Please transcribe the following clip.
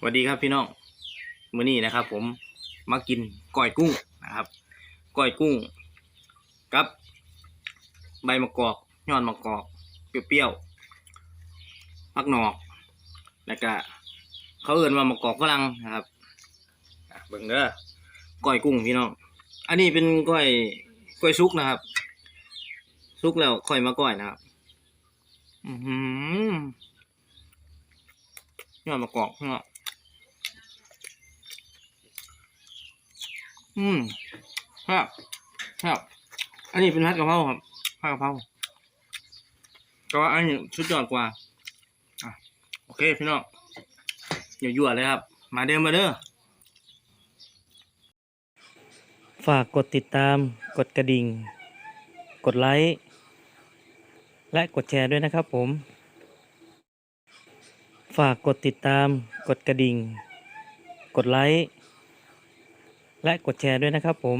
สวัสดีครับพี่น้องมื้อนี้นะครับ ผมมากินก้อยกุ้งนะครับก้อยกุ้ง กับ ใบมะกอกยอดมะกอกเปรี้ยวๆผักหนอก แล้วก็เขาเอื่นว่ามะกอกฝรั่งนะครับเบิ่งเด้อก้อยกุ้งพี่น้องอันนี้เป็นก้อยก้อยซุกนะครับ ซุกแล้วค่อยมาก้อยนะครับอือหือยอดมะกอกเนาะ อืมครับครับอันนี้เป็นผัดกะเพราครับผัดกะเพราแต่ว่าอันนี้ชุดยอดกว่าอะโอเคพี่น้องอย่ายั่วๆเลยครับ มาเด้อมาเด้อฝากกดติดตาม กดกระดิ่ง กดไลค์ และกดแชร์ด้วยนะครับผม ฝากกดติดตาม กดกระดิ่ง กดไลค์ และกดแชร์ด้วยนะครับผม